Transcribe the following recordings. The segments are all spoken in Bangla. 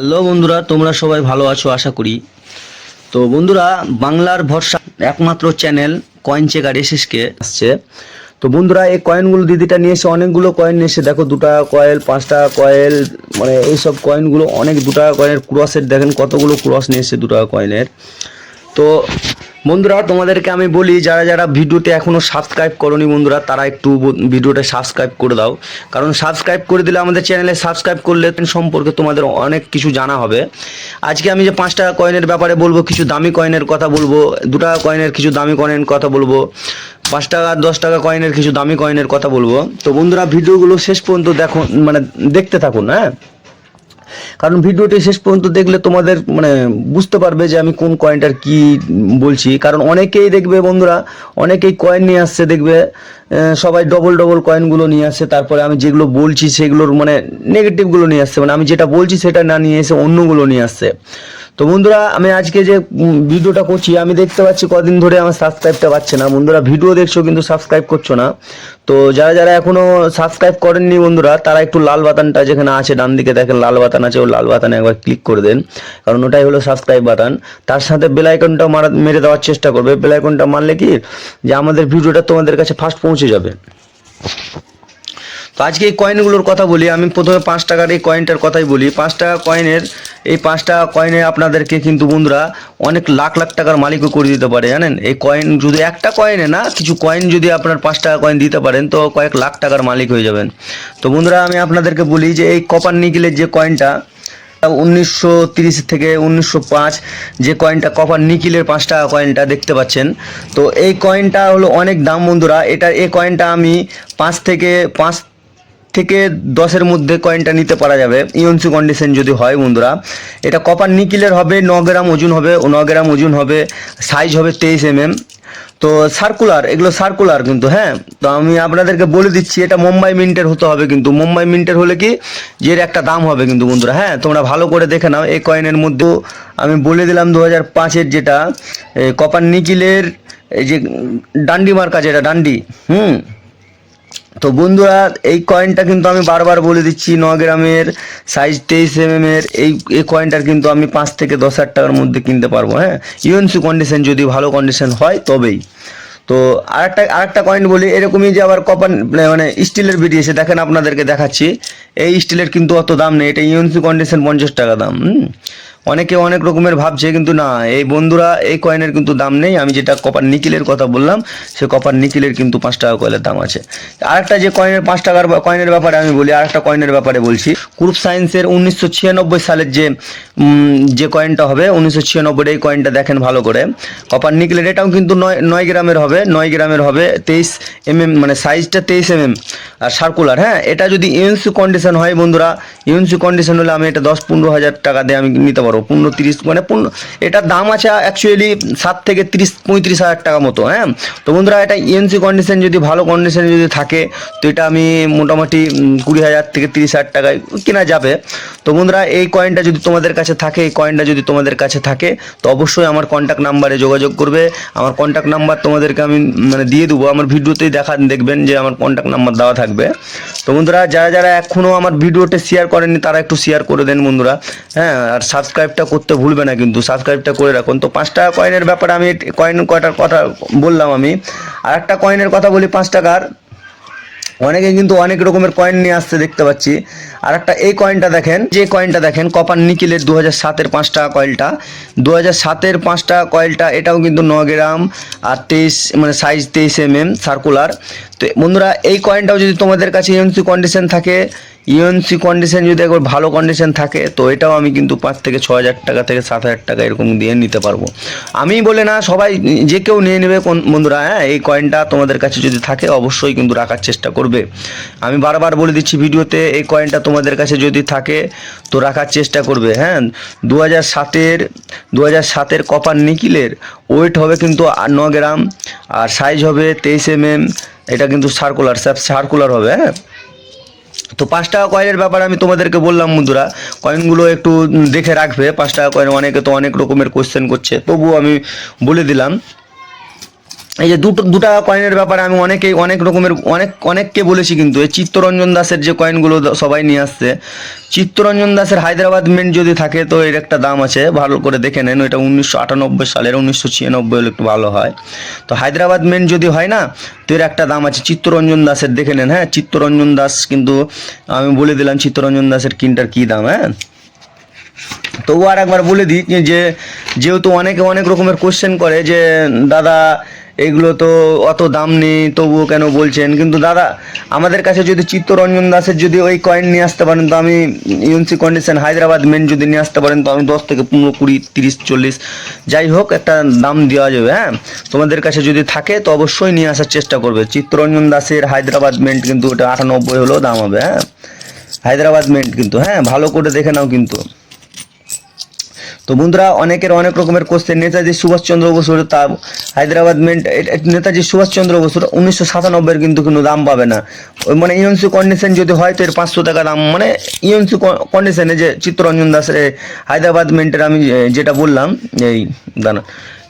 হ্যালো বন্ধুরা, তোমরা সবাই ভালো আছো, আশা করি। তো বন্ধুরা, বাংলার ভরসা একমাত্র চ্যানেল কয়েন চেকার এসএসকে আসছে। তো বন্ধুরা, এই কয়েনগুলো দিদিটা নিয়ে এসে অনেকগুলো কয়েন নিয়ে এসে দেখো দু টাকা কয়েল পাঁচ টাকা কয়েল মানে এইসব কয়েনগুলো অনেক দু টাকা কয়েনের ক্রসের দেখেন, কতগুলো ক্রস নিয়ে এসে দু টাকা কয়েনের। তো বন্ধুরা, তোমাদেরকে আমি বলি, যারা যারা ভিডিওতে এখনও সাবস্ক্রাইব করনি বন্ধুরা, তারা একটু ভিডিওটা সাবস্ক্রাইব করে দাও। কারণ সাবস্ক্রাইব করে দিলে আমাদের চ্যানেলে সাবস্ক্রাইব করলে সম্পর্কে তোমাদের অনেক কিছু জানা হবে। আজকে আমি যে পাঁচ টাকা কয়েনের ব্যাপারে বলব, কিছু দামি কয়েনের কথা বলব, দু টাকা কয়েনের কিছু দামি কয়েনের কথা বলব, পাঁচ টাকা, দশ টাকা কয়েনের কিছু দামি কয়েনের কথা বলব। তো বন্ধুরা, ভিডিওগুলো শেষ পর্যন্ত দেখো মানে দেখতে থাকুন হ্যাঁ? কারণ ভিডিওটি শেষ পর্যন্ত দেখলে তোমাদের মানে বুঝতে পারবে যে আমি কোন কয়েনটার কি বলছি। কারণ অনেকেই দেখবে বন্ধুরা, অনেকেই কয়েন নিয়ে আসছে, দেখবে সবাই ডবল ডবল কয়েনগুলো নিয়ে আসছে, তারপরে আমি যেগুলো বলছি, সেগুলোর মানে নেগেটিভগুলো নিয়ে আসছে। মানে আমি যেটা বলছি, সেটা না নিয়ে এসে অন্যগুলো নিয়ে আসছে। তো বন্ধুরা, আমি আজকে যে ভিডিওটা করছি, আমি দেখতে পাচ্ছি কদিন ধরে আমার সাবস্ক্রাইবটা পাচ্ছে না। বন্ধুরা, ভিডিও দেখছ কিন্তু সাবস্ক্রাইব করছ না। তো যারা যারা এখনও সাবস্ক্রাইব করেননি বন্ধুরা, তারা একটু লাল বাটনটা যেখানে আছে, ডান দিকে দেখেন লাল বাটন আছে, ও লাল বাটনে একবার ক্লিক করে দেন। কারণ ওটাই হলো সাবস্ক্রাইব বাতান। তার সাথে বেল আইকনটা মারা, মেরে দেওয়ার চেষ্টা করবে। বেল আইকনটা মারলে কি, যে আমাদের ভিডিওটা তোমাদের কাছে ফার্স্ট পৌঁছে যাবে। তো আজকে এই কয়েনগুলোর কথা বলি, আমি প্রথমে পাঁচ টাকার এই কয়েনটার কথাই বলি। পাঁচ টাকা কয়েনের এই পাঁচ টাকা কয়েনে আপনাদেরকে কিন্তু বন্ধুরা অনেক লাখ লাখ টাকার মালিকও করে দিতে পারে, জানেন? এই কয়েন যদি একটা কয়েনে না, কিছু কয়েন যদি আপনার পাঁচ টাকা কয়েন দিতে পারেন, তো কয়েক লাখ টাকার মালিক হয়ে যাবেন। তো বন্ধুরা, আমি আপনাদেরকে বলি যে এই কপার নিকেলের যে কয়েনটা উনিশশো থেকে উনিশশো পাঁচ যে কয়েনটা কপার নিকিলের পাঁচ টাকা কয়েনটা দেখতে পাচ্ছেন। তো এই কয়েনটা হলো অনেক দাম বন্ধুরা। এটা, এই কয়েনটা আমি পাঁচ থেকে পাঁচ থেকে দশের মধ্যে কয়েনটা নিতে পারা যাবে। ইউএনসি কন্ডিশন যদি হয় বন্ধুরা, এটা কপার নিকিলের হবে, ন গ্রাম ওজন হবে ন গ্রাম ওজন হবে সাইজ হবে তেইশ এমএম। তো সার্কুলার এগুলো সার্কুলার কিন্তু হ্যাঁ? তো আমি আপনাদেরকে বলে দিচ্ছি, এটা মুম্বাই মিন্টের হতে হবে কিন্তু, মুম্বাই মিন্টের হলে কি, যে একটা দাম হবে কিন্তু বন্ধুরা হ্যাঁ? তোমরা ভালো করে দেখে নাও, এই কয়েনের মধ্যে আমি বলে দিলাম দু হাজার পাঁচের যেটা কপার নিকিলের এই যে ডান্ডি মার্কা যেটা ডান্ডি, হুম? তো বন্ধুরা, এই কয়েনটা কিন্তু আমি বারবার বলে দিচ্ছি ন গ্রামের সাইজ তেইশ এম এর, এই এই কয়েনটার কিন্তু আমি পাঁচ থেকে দশ হাজার টাকার মধ্যে কিনতে পারব হ্যাঁ? ইউএনসি কন্ডিশন যদি ভালো কন্ডিশন হয়, তবেই। তো আর আরেকটা আরেকটা কয়েন বলি, এরকমই যে আবার কপার মানে স্টিলের বেরিয়েছে দেখেন আপনাদেরকে দেখাচ্ছি। এই স্টিলের কিন্তু অত দাম নেই, এটা ইউএনসি কন্ডিশন পঞ্চাশ টাকা দাম। অনেকে অনেক রকমের ভাবছে, কিন্তু না, এই বন্ধুরা, এই কয়েনের কিন্তু দাম নেই। আমি যেটা কপার নিকিলের কথা বললাম, সে কপার নিকিলের কিন্তু পাঁচ টাকা কয়েলের দাম আছে। আরেকটা যে কয়েনের পাঁচ টাকার কয়েনের ব্যাপারে আমি বলি, আরেকটা কয়েনের ব্যাপারে বলছি। গ্রুপ সায়েন্সের উনিশশো ছিয়ানব্বই সালের যে যে কয়েনটা হবে, উনিশশো ছিয়ানব্বই এই কয়েনটা দেখেন ভালো করে। কপার নিকিলের এটাও কিন্তু নয় নয় গ্রামের হবে। নয় গ্রামের হবে, তেইশ এমএম মানে সাইজটা তেইশ এমএম, আর সার্কুলার হ্যাঁ? এটা যদি ইউএনসি কন্ডিশন হয় বন্ধুরা ইউএনসি কন্ডিশন হলে আমি এটা দশ পনেরো হাজার টাকা দিয়ে আমি নিতে পারব, পনেরো তিরিশ মানে পনেরো, এটার দাম আছে অ্যাকচুয়ালি সাত থেকে তিরিশ, পঁয়ত্রিশ হাজার টাকা মতো হ্যাঁ? তো বন্ধুরা, এটা ইউএনসি কন্ডিশন যদি, ভালো কন্ডিশনে যদি থাকে, তো এটা আমি মোটামুটি কুড়ি হাজার থেকে তিরিশ হাজার টাকায় কেনা যাবে। তো বন্ধুরা, এই কয়েনটা যদি তোমাদের কাছে থাকে, এই কয়েনটা যদি তোমাদের কাছে থাকে, তো অবশ্যই আমার কন্ট্যাক্ট নাম্বারে যোগাযোগ করবে। আমার কন্ট্যাক্ট নাম্বার তোমাদেরকে আমি মানে দিয়ে দেবো। আমার ভিডিওতেই দেখা দেখবেন যে আমার কন্ট্যাক্ট নাম্বার দেওয়া থাকবে। তো বন্ধুরা, যারা যারা এখনও আমার ভিডিওটা শেয়ার করেননি, তারা একটু শেয়ার করে দেন বন্ধুরা। হ্যাঁ আর সাবস্ক্রাইবটা করতে ভুলবে না কিন্তু সাবস্ক্রাইবটা করে রাখুন। তো পাঁচ টাকা কয়েনের ব্যাপারে আমি কয়েন কয়টার কথা বললাম আমি। আর একটা কয়েনের কথা বলি পাঁচ টাকার। অনেকে কিন্তু অনেক রকমের কয়েন নিয়ে আসতে দেখতে পাচ্ছি। আর একটা এই কয়েনটা দেখেন, যে কয়েনটা দেখেন কপার নিকিলের দু হাজার সাতের পাঁচ টাকা কয়েলটা দু হাজার সাতের পাঁচ টাকা কয়েলটা এটাও কিন্তু ন গ্রাম আর তেইশ মানে সাইজ তেইশ এম এম সার্কুলার তো বন্ধুরা, এই কয়েনটাও যদি তোমাদের কাছে এমসি কন্ডিশন থাকে ইউএনসি কন্ডিশন যদি একবার ভালো কন্ডিশন থাকে, তো এটাও আমি কিন্তু পাঁচ থেকে ছ হাজার টাকা থেকে সাত হাজার টাকা এরকম দিয়ে নিতে পারব। আমি বলে না, সবাই যে কেউ নিয়ে নেবে কোন বন্ধুরা হ্যাঁ এই কয়েনটা তোমাদের কাছে যদি থাকে, অবশ্যই কিন্তু রাখার চেষ্টা করবে। আমি বারবার বলে দিচ্ছি, ভিডিওতে এই কয়েনটা তোমাদের কাছে যদি থাকে, তো রাখার চেষ্টা করবে হ্যাঁ। দু হাজার সাতের দু হাজার সাতের কপার নিকিলের ওয়েট হবে কিন্তু ন গ্রাম, আর সাইজ হবে তেইশ এম এম এটা কিন্তু সার্কুলার সার্কুলার হবে হ্যাঁ। তো পাঁচ টাকা কয়েনের ব্যাপারে আমি তোমাদেরকে বললাম বন্ধুরা কয়েনগুলো একটু দেখে রাখবে। পাঁচ টাকা কয়েন অনেকে তো অনেক রকমের কোশ্চেন করছে, তবুও আমি বলে দিলাম। এই যে দুটো, দুটা কয়েনের ব্যাপারে আমি অনেকেই, অনেক রকমের, অনেক, অনেককে বলেছি কিন্তু, এই চিত্তরঞ্জন দাসের যে কয়েনগুলো সবাই নিয়ে আসছে, চিত্তরঞ্জন দাসের হায়দ্রাবাদ মেন্ট যদি থাকে তো এর একটা দাম আছে, ভালো করে দেখে নেন এটা উনিশশো আটানব্বই সালের, উনিশশো ছিয়ানব্বই হলে একটু ভালো হয়। তো হায়দ্রাবাদ মেন্ট যদি হয় না, তো এর একটা দাম আছে, চিত্তরঞ্জন দাসের দেখে নেন হ্যাঁ চিত্তরঞ্জন দাস কিন্তু, আমি বলে দিলাম চিত্তরঞ্জন দাসের কিনটার কী দাম হ্যাঁ? তবু আর একবার বলে দিই যে, যেহেতু অনেকে অনেক রকমের কোশ্চেন করে যে, দাদা এগুলো তো অত দাম নেই, তবুও কেন বলছেন? কিন্তু দাদা, আমাদের কাছে যদি চিত্তরঞ্জন দাসের যদি ওই কয়েন নিয়ে আসতে পারেন, তো আমি ইউএনসি কন্ডিশন হায়দ্রাবাদ মেন যদি নিয়ে আসতে পারেন, তো আমি দশ থেকে পনেরো, কুড়ি, তিরিশ, চল্লিশ, যাই হোক, একটা দাম দেওয়া যাবে হ্যাঁ? তোমাদের কাছে যদি থাকে, তো অবশ্যই নিয়ে আসার চেষ্টা করবে। চিত্তরঞ্জন দাসের হায়দ্রাবাদ মেন্ট কিন্তু ওটা আটানব্বই হলেও দাম হবে হ্যাঁ? হায়দ্রাবাদ মেন্ট কিন্তু হ্যাঁ? ভালো করে দেখে নাও কিন্তু। তো বন্ধুরা, অনেকের অনেক রকমের কোশ্চেন নেতাজি সুভাষচন্দ্র বসুর তা হায়দ্রাবাদ মেন্ট নেতাজি সুভাষচন্দ্র বসুর উনিশশো সাতানব্বইয়ের কিন্তু কোনো দাম পাবে না। মানে ইউএনসি কন্ডিশন যদি হয়, তো এর পাঁচশো টাকা দাম। মানে ইউএনসি কন্ডিশনে যে চিত্তরঞ্জন দাসের হায়দ্রাবাদ মেন্টের আমি যেটা বললাম, এই দানা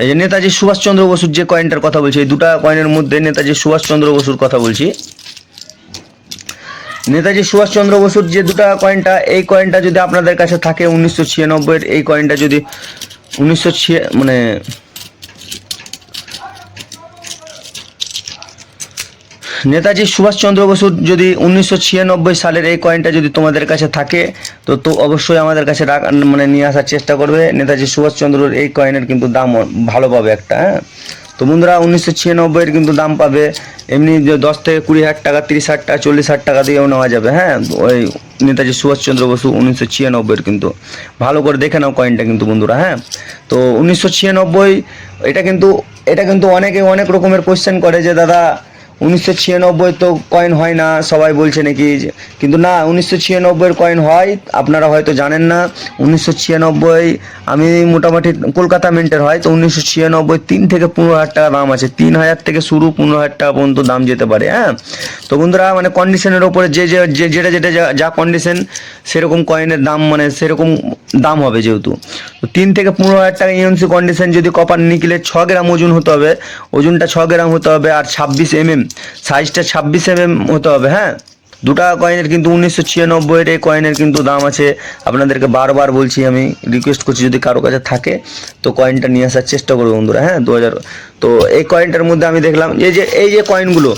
এই যে নেতাজি সুভাষচন্দ্র বসুর যে কয়েনটার কথা বলছি, এই দুটা কয়েনের মধ্যে নেতাজি সুভাষচন্দ্র বসুর কথা বলছি। নেতাজি সুভাষচন্দ্র বসুর যে দুটা কয়েনটা এই কয়েনটা যদি আপনাদের কাছে থাকে উনিশশো ছিয়ানব্বইয়ের, এই কয়েনটা যদি উনিশশো ছিয়া মানে নেতাজি সুভাষচন্দ্র বসুর যদি উনিশশো ছিয়ানব্বই সালের এই কয়েনটা যদি তোমাদের কাছে থাকে, তো তো অবশ্যই আমাদের কাছে মানে নিয়ে আসার চেষ্টা করবে। নেতাজি সুভাষচন্দ্রর এই কয়েনের কিন্তু দাম ভালো পাবে একটা হ্যাঁ? তো বন্ধুরা, উনিশশো ছিয়ানব্বইয়ের কিন্তু দাম পাবে। এমনি দশ থেকে কুড়ি হাজার টাকা, তিরিশ হাজার টাকা, চল্লিশ হাজার টাকা দিয়েও নেওয়া যাবে হ্যাঁ? ওই নেতাজি সুভাষচন্দ্র বসু উনিশশো ছিয়ানব্বইয়ের কিন্তু। ভালো করে দেখে নাও কয়েনটা কিন্তু বন্ধুরা হ্যাঁ? তো উনিশশো ছিয়ানব্বই, এটা কিন্তু এটা কিন্তু অনেকে অনেক রকমের কোয়েশ্চেন করে যে, দাদা উনিশশো ছিয়ানব্বই তো কয়েন হয় না, সবাই বলছে নাকি কিন্তু না, উনিশশো ছিয়ানব্বইয়ের কয়েন হয়, আপনারা হয়তো জানেন না, উনিশশো ছিয়ানব্বই, আমি মোটামুটি কলকাতা মেন্টের হয়, তো উনিশশো ছিয়ানব্বই তিন থেকে পনেরো হাজার টাকা দাম আছে, তিন হাজার থেকে শুরু পনেরো হাজার টাকা পর্যন্ত দাম যেতে পারে হ্যাঁ? তো বন্ধুরা মানে কন্ডিশনের ওপরে যে যে যেটা যেটা, যা কন্ডিশন সেরকম কয়েনের দাম মানে সেরকম দাম হবে যেহেতু। তিন থেকে পনেরো হাজার টাকা ইউএনসি কন্ডিশন যদি কপার নিকেলের ছ গ্রাম ওজন হতে হবে, ওজনটা ছ গ্রাম হতে হবে আর ছাব্বিশ এমএম সাইজটা ছাব্বিশ এমএম হতে হবে হ্যাঁ? দুটা কয়েনের কিন্তু উনিশশো ছিয়ানব্বইয়ের এই কয়েনের কিন্তু দাম আছে। আপনাদেরকে বারবার বলছি আমি রিকোয়েস্ট করছি যদি কারও কাছে থাকে, তো কয়েনটা নিয়ে আসার চেষ্টা করব বন্ধুরা হ্যাঁ? দু হাজার, তো এই কয়েনটার মধ্যে আমি দেখলাম, এই যে এই যে কয়েনগুলো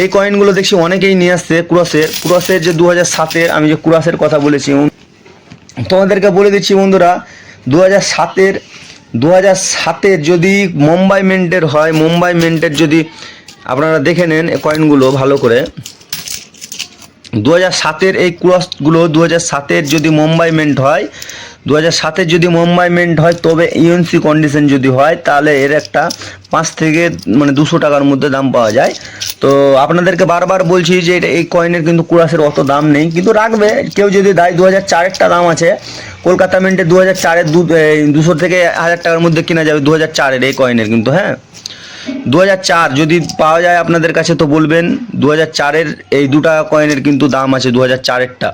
এই কয়েনগুলো দেখছি অনেকেই নিয়ে আসছে ক্রসের। ক্রসের যে দু হাজার সাতের, আমি যে ক্রসের কথা বলেছি তোমাদেরকে বলে দিচ্ছি বন্ধুরা দু হাজার সাতের দু হাজার সাতের যদি মুম্বাই মেন্টের হয়, মুম্বাই মেন্টের যদি আপনারা দেখে নেন কয়েনগুলো ভালো করে দু হাজার সাতের এই ক্রসগুলো দু হাজার সাতের যদি মুম্বাই মেন্ট হয় দু হাজার সাতের যদি মুম্বাই মেন্ট হয়, তবে ইউএনসি কন্ডিশন যদি হয়, তাহলে এর একটা পাঁচ থেকে মানে দুশো টাকার মধ্যে দাম পাওয়া যায়। তো আপনাদেরকে বারবার বলছি যে এটা এই কয়েনের কিন্তু কুরাসের অত দাম নেই, কিন্তু রাখবে। কেউ যদি দেয় দু হাজার চারেরটা দাম আছে, কলকাতা মেন্টে দু হাজার চারের দুশো থেকে হাজার টাকার মধ্যে কেনা যাবে দু হাজার চারের এই কয়েনের কিন্তু হ্যাঁ? দু চার, যদি পাওয়া যায় আপনাদের কাছে তো বলবেন দু চারের এই দুটা কয়েনের কিন্তু দাম আছে দু হাজার চারেরটা।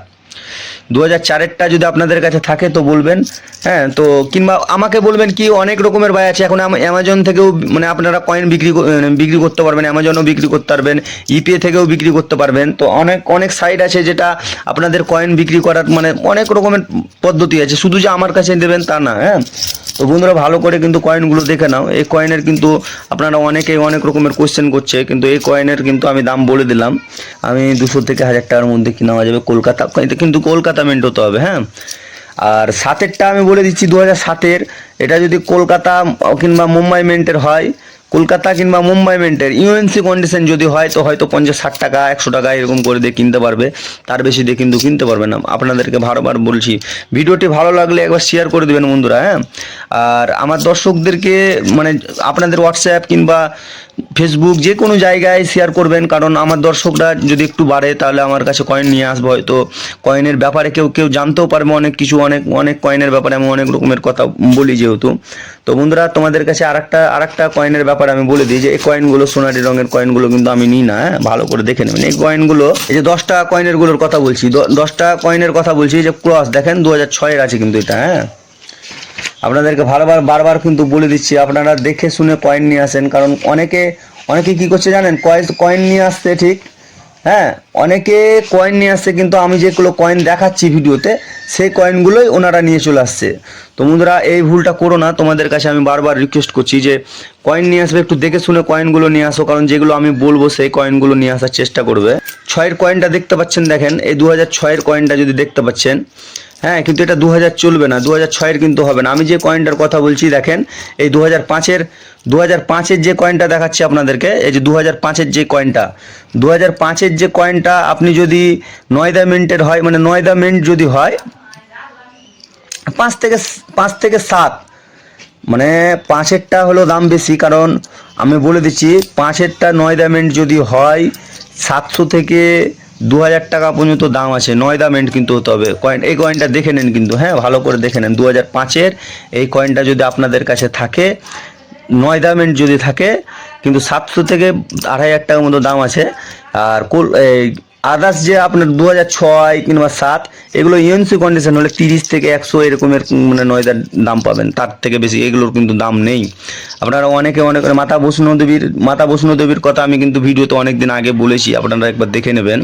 দু হাজার চারেরটা যদি আপনাদের কাছে থাকে তো বলবেন হ্যাঁ তো কিংবা আমাকে বলবেন কি অনেক রকমের ভাই আছে, এখন অ্যামাজন থেকেও মানে আপনারা কয়েন বিক্রি মানে বিক্রি করতে পারবেন অ্যামাজনও বিক্রি করতে পারবেন ইপিএ থেকেও বিক্রি করতে পারবেন, তো অনেক অনেক সাইট আছে যেটা আপনাদের কয়েন বিক্রি করার মানে অনেক রকমের পদ্ধতি আছে, শুধু যে আমার কাছে দেবেন তা না হ্যাঁ। তো বন্ধুরা ভালো করে কিন্তু কয়েনগুলো দেখে নাও। এই কয়েনের কিন্তু আপনারা অনেকেই অনেক রকমের কোশ্চেন করছে, কিন্তু এই কয়েনের কিন্তু আমি দাম বলে দিলাম। আমি দুশো থেকে হাজার টাকার মধ্যে কিনা যাবে কলকাতা। কিন্তু কলকাতা মেন্ট হতে হবে হ্যাঁ? আর সাতেরটা আমি বলে দিচ্ছি দু হাজার সাতের। এটা যদি কলকাতা কিংবা মুম্বাই মেন্টের হয়, কলকাতা কিংবা মুম্বাই মেন্টের ইউএনসি কন্ডিশন যদি হয়, তো হয়তো পঞ্চাশ ষাট টাকা, একশো টাকা এরকম করে দিয়ে কিনতে পারবে। তার বেশি দিয়ে কিন্তু কিনতে পারবে না। আপনাদেরকে বারবার বলছি, ভিডিওটি ভালো লাগলে একবার শেয়ার করে দেবেন বন্ধুরা হ্যাঁ? আর আমার দর্শকদেরকে মানে আপনাদের হোয়াটসঅ্যাপ কিংবা ফেসবুক যে কোনো জায়গায় শেয়ার করবেন। কারণ আমার দর্শকরা যদি একটু বাড়ে, তাহলে আমার কাছে কয়েন নিয়ে আসব হয়তো। কয়েনের ব্যাপারে কেউ কেউ জানতেও পারবে অনেক কিছু, অনেক অনেক কয়েনের ব্যাপারে আমি অনেক রকমের কথা বলি যেহেতু। তো বন্ধুরা, তোমাদের কাছে আরেকটা আরেকটা কয়েনের ব্যাপারে আমি বলে দিই যে, এই কয়েনগুলো সোনালি রঙের কয়েনগুলো কিন্তু আমি নিই না হ্যাঁ? ভালো করে দেখে নেবেন। এই কয়েনগুলো এই যে দশটা টাকা কয়েনেরগুলোর কথা বলছি, দ- দশ কয়েনের কথা বলছি যে ক্রস দেখেন দু হাজার ছয়ের আছে কিন্তু এটা হ্যাঁ? আপনাদেরকে বারবার বারবার কিন্তু বলে দিচ্ছি, আপনারা দেখে শুনে কয়েন নিয়ে আসেন, কারণ অনেকে অনেকে কি করছে জানেন? কয়েন কয়েন নিয়ে আসছে, ঠিক? হ্যাঁ অনেকে কয়েন নিয়ে আসছে, কিন্তু আমি যেগুলো কয়েন দেখাচ্ছি ভিডিওতে, সেই কয়েনগুলোই ওনারা নিয়ে চলে আসছে। তো বন্ধুরা, এই ভুলটা করো না। তোমাদের কাছে আমি বারবার রিকোয়েস্ট করছি যে কয়েন নিয়ে আসবে, একটু দেখে শুনে কয়েনগুলো নিয়ে আসো, কারণ যেগুলো আমি বলব, সেই কয়েনগুলো নিয়ে আসার চেষ্টা করবে। ছয়ের কয়েনটা দেখতে পাচ্ছেন, দেখেন, এই দু হাজার ছয়ের কয়েনটা যদি দেখতে পাচ্ছেন হ্যাঁ কিন্তু এটা দু হাজার চলবে না দু হাজার ছয়ের কিন্তু হবে না। আমি যে কয়েনটার কথা বলছি, দেখেন, এই দু হাজার পাঁচের দু হাজার পাঁচের যে কয়েনটা দেখাচ্ছি আপনাদেরকে, এই যে দু হাজার পাঁচের যে কয়েনটা দু হাজার পাঁচের যে কয়েনটা আপনি যদি নয়দা মিন্টের হয় মানে নয়দা মিন্ট যদি হয়, পাঁচ থেকে পাঁচ থেকে সাত মানে পাঁচেরটা হলো দাম বেশি, কারণ আমি বলে দিচ্ছি, পাঁচেরটা নয়দা মিন্ট যদি হয়, সাতশো থেকে দু হাজার টাকা পর্যন্ত দাম আছে নয়দা মেন্ট কিন্তু হতে হবে। কয়েন এই কয়েনটা দেখে নেন কিন্তু হ্যাঁ ভালো করে দেখে নেন। দু হাজার পাঁচের এই কয়েনটা যদি আপনাদের কাছে থাকে নয়দা মেন্ট যদি থাকে, কিন্তু সাতশো থেকে আড়াই হাজার টাকার মতো দাম আছে, আর কোল, এই আদার্স যে আপনার দু হাজার ছয় কিংবা সাত, এগুলো ইউএনসি কন্ডিশন হলে তিরিশ থেকে একশো এরকমের মানে নয়দার দাম পাবেন। তার থেকে বেশি এগুলোর কিন্তু দাম নেই। আপনারা অনেকে অনেক মাতা বৈষ্ণদেবীর মাতা বৈষ্ণদেবীর কথা আমি কিন্তু ভিডিওতে অনেক দিন আগে বলেছি, আপনারা একবার দেখে নেবেন।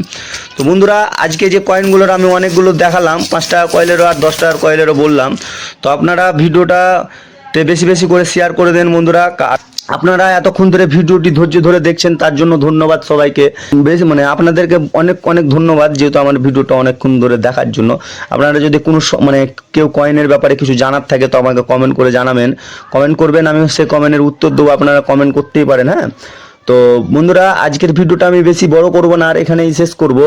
তো বন্ধুরা, আজকে যে কয়েনগুলোর আমি অনেকগুলো দেখালাম পাঁচ টাকা কয়েলেরও আর দশ টাকার কয়েলেরও বললাম, তো আপনারা ভিডিওটা তে বেশি বেশি করে শেয়ার করে দেন বন্ধুরা। আপনারা এতক্ষণ ধরে ভিডিওটি ধৈর্য ধরে দেখছেন, তার জন্য ধন্যবাদ সবাইকে। বেশ মানে আপনাদেরকে অনেক অনেক ধন্যবাদ, যেহেতু আমার ভিডিওটা অনেকক্ষণ ধরে দেখার জন্য। আপনারা যদি কোনো মানে কেউ কয়েনের ব্যাপারে কিছু জানার থাকে, তো আমাকে কমেন্ট করে জানাবেন। কমেন্ট করবেন আমি সে কমেন্টের উত্তর দেবো, আপনারা কমেন্ট করতেই পারেন হ্যাঁ? তো বন্ধুরা, আজকের ভিডিওটা আমি বেশি বড় করব না, আর এখানেই শেষ করব।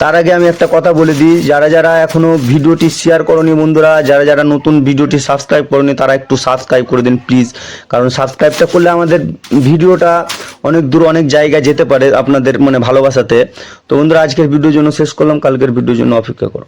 তার আগে আমি একটা কথা বলে দিই, যারা যারা এখনও ভিডিওটি শেয়ার করনি বন্ধুরা, যারা যারা নতুন ভিডিওটি সাবস্ক্রাইব করনি, তারা একটু সাবস্ক্রাইব করে দিন প্লিজ কারণ সাবস্ক্রাইবটা করলে আমাদের ভিডিওটা অনেক দূর অনেক জায়গায় যেতে পারে আপনাদের মানে ভালোবাসাতে। তো বন্ধুরা, আজকের ভিডিওর জন্য শেষ করলাম, কালকের ভিডিওর জন্য অপেক্ষা করো।